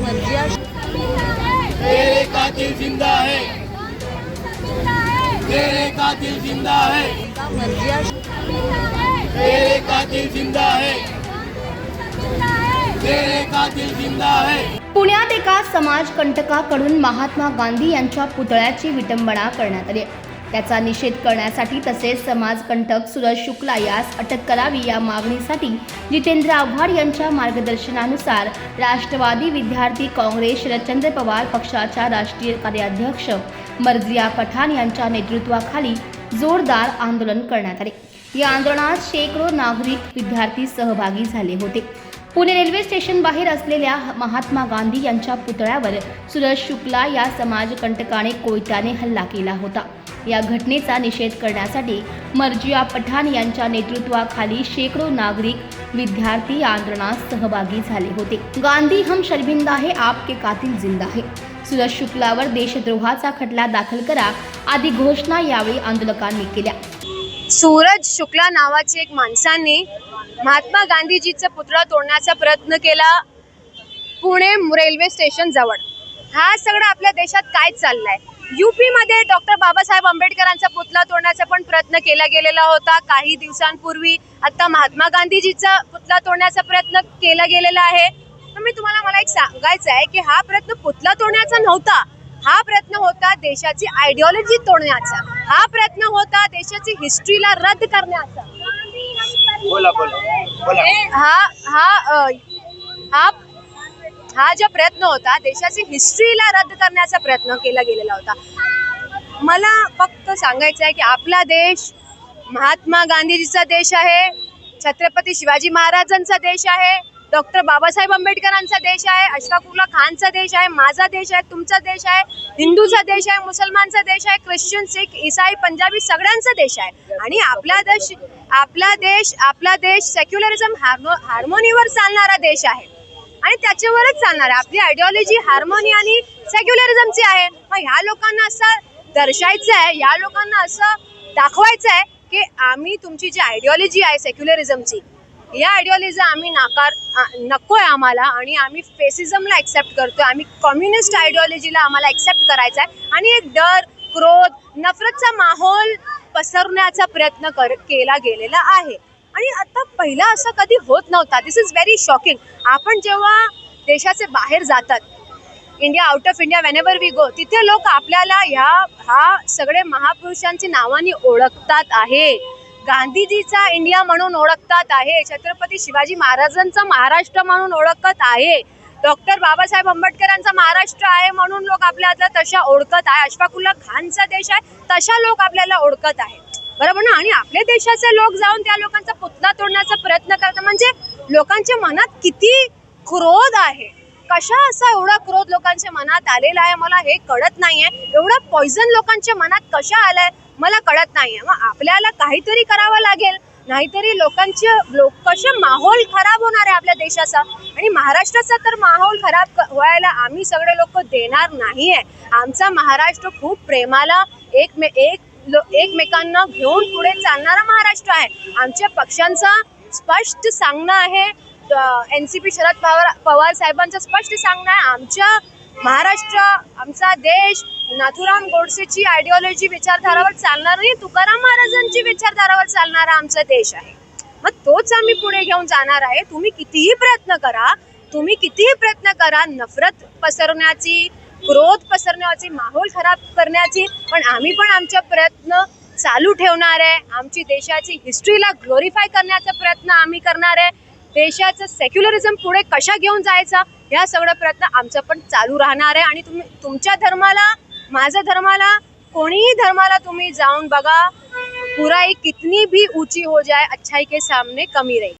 मर्जिया तेरे कातिल जिंदा है। तेरे कातिल जिंदा है। मर्जिया तेरे कातिल जिंदा है। तेरे कातिल जिंदा है। पुण्यात एका समाजकंटकाकडून महात्मा गांधी यांच्या पुतळ्याची विटंबना करण्यात आली त्याचा निषेध करण्यासाठी तसेच समाजकंटक सुरज शुक्ला यास अटक करावी या मागणीसाठी जितेंद्र आव्हाड यांच्या मार्गदर्शनानुसार राष्ट्रवादी विद्यार्थी काँग्रेस शरदचंद्र पवार पक्षाच्या राष्ट्रीय कार्याध्यक्ष मर्जिया पठाण यांच्या नेतृत्वाखाली जोरदार आंदोलन करण्यात आले. या आंदोलनात शेकडो नागरिक विद्यार्थी सहभागी झाले होते. पुणे रेल्वे स्टेशन बाहेर असलेल्या महात्मा गांधी यांच्या पुतळ्यावर सुरज शुक्ला या समाजकंटकाने कोयत्याने हल्ला केला होता. या घटनेचा निषेध करण्यासाठी मर्जिया पठाण यांच्या नेतृत्वाखाली शेकडो नागरिक विद्यार्थी आंदोलनात सहभागी झाले होते. गांधी हम शर्मिंदा है आपके कातील जिंदा है. सुरज शुक्लावर देशद्रोहाचा खटला दाखल करा आदी घोषणा यावेळी आंदोलकांनी केल्या. सूरज शुक्ला नावाची एक माणसाने महात्मा गांधीजीचा पुतळा तोडण्याचा प्रयत्न केला पुणे रेल्वे स्टेशन जवळ. हा सगळं आपल्या देशात काय चाललाय? युपी मध्ये डॉक्टर बाबासाहेब आंबेडकरांचा पुतळा तोडण्याचा पण प्रयत्न केला गेलेला होता. काही दिवसांपूर्वी आता महात्मा गांधीजीचा पुतळा तोडण्याचा प्रयत्न केला गेलेला आहे. तर मी तुम्हाला मला एक सांगायचं आहे की हा प्रयत्न पुतळा तोडण्याचा नव्हता. हा प्रयत्न होता देशाची आयडिओलॉजी तोडण्याचा. हा प्रयत्न होता देशाची हिस्ट्रीला रद्द करण्याचा. बोला बोला. बोला. हा हा अ, हा हा जो प्रयत्न होता देशाची हिस्ट्रीला रद्द करण्याचा प्रयत्न केला गेलेला होता. मला फक्त सांगायचं आहे की आपला देश महात्मा गांधीजीचा देश आहे छत्रपती शिवाजी महाराजांचा देश आहे डॉक्टर बाबासाहेब आंबेडकरांचा देश आहे अशफाकुल्ला खानचा देश आहे माझा देश आहे तुमचा देश आहे हिंदूचा देश आहे मुसलमानचा देश आहे ख्रिश्चन सिख इसाई पंजाबी सगळ्यांचा देश आहे. आणि आपला देश आपला देश आपला देश सेक्युलरिझम हार्मो हार्मोनीवर चालणारा देश आहे. आणि त्याच्यावरच चालणार आहे. आपली आयडिओलॉजी हार्मोनी आणि सेक्युलरिझमची आहे. मग ह्या लोकांना असं दर्शायचं आहे या लोकांना असं दाखवायचं आहे की आम्ही तुमची जी आयडिओलॉजी आहे सेक्युलरिझमची या आयडिओलॉजी आम्ही नाकार नको आहे आम्हाला आणि आम्ही फेसिझमला ॲक्सेप्ट करतो आहे आम्ही कम्युनिस्ट आयडिओलॉजीला आम्हाला ॲक्सेप्ट करायचा आहे आणि एक डर क्रोध नफरतचा माहोल पसरण्याचा प्रयत्न कर केला गेलेला आहे. आणि आता पहिला असं कधी होत नव्हता. दिस इज व्हेरी शॉकिंग आपण जेव्हा देशाचे बाहेर जातात India out of India whenever we go तिथे लोक आपल्याला ह्या हा सगळे महापुरुषांची नावाने ओळखतात आहे. गांधीजीचा इंडिया म्हणून ओळखतात आहे छत्रपती शिवाजी महाराजांचा महाराष्ट्र म्हणून ओळखत आहे. डॉक्टर बाबासाहेब आंबेडकरांचा महाराष्ट्र आहे म्हणून लोक आपल्याला तशा ओळखत आहे. अशफाकुल्ला खानचा देश आहे तशा लोक आपल्याला ओळखत आहे बरोबर ना? आणि आपल्या देशाचे लोक जाऊन त्या लोकांचा पुतळा तोडण्याचा प्रयत्न करतात. म्हणजे लोकांच्या मनात किती क्रोध आहे? कशा असा एवढा क्रोध लोकांच्या मनात आलेला आहे? मला हे कळत नाहीये. एवढा पॉइझन लोकांच्या मनात कशा आलाय? मला कळत नाहीये. मग आपल्याला काहीतरी करावं लागेल. नाहीतरी लोकांचे लोक कसे माहोल खराब होणार आहे आपल्या देशाचा? आणि महाराष्ट्राचा तर माहोल खराब क- व्हायला आम्ही सगळे लोक देणार नाही आहे आमचा महाराष्ट्र खूप प्रेमाला एक मे एक लो- एकमेकांना घेऊन पुढे चालणारा महाराष्ट्र आहे. आमच्या पक्षांचा स्पष्ट सांगणं आहे. N C P Sharad Pawar Pawar साहेबांचं स्पष्ट सांगणं आहे. आमच्या महाराष्ट्र आमचा देश नाथुराम गोडसेची आयडिओलॉजी विचारधारावर चालणार नाही तुकाराम महाराजांची विचारधारावर चालणारा आमचा देश आहे. मग तोच आम्ही पुढे घेऊन जाणार आहे. तुम्ही कितीही प्रयत्न करा तुम्ही कितीही प्रयत्न करा नफरत पसरवण्याची क्रोध पसरण्याची माहोल खराब करण्याची पण आम्ही पण आमचा प्रयत्न चालू ठेवणार आहे. आमची देशाची हिस्ट्रीला ग्लोरीफाय करण्याचा प्रयत्न आम्ही करणार आहे. देशाचं सेक्युलरिझम पुढे कशा घेऊन जायचा? ह्या सगळं प्रयत्न आमचा पण चालू राहणार आहे. आणि तुम्ही तुमच्या धर्माला माझ्या धर्माला कोणीही धर्माला तुम्ही जाऊन बघा बुराई कितनी भी ऊंची हो जाए अच्छाई के सामने कमी रही.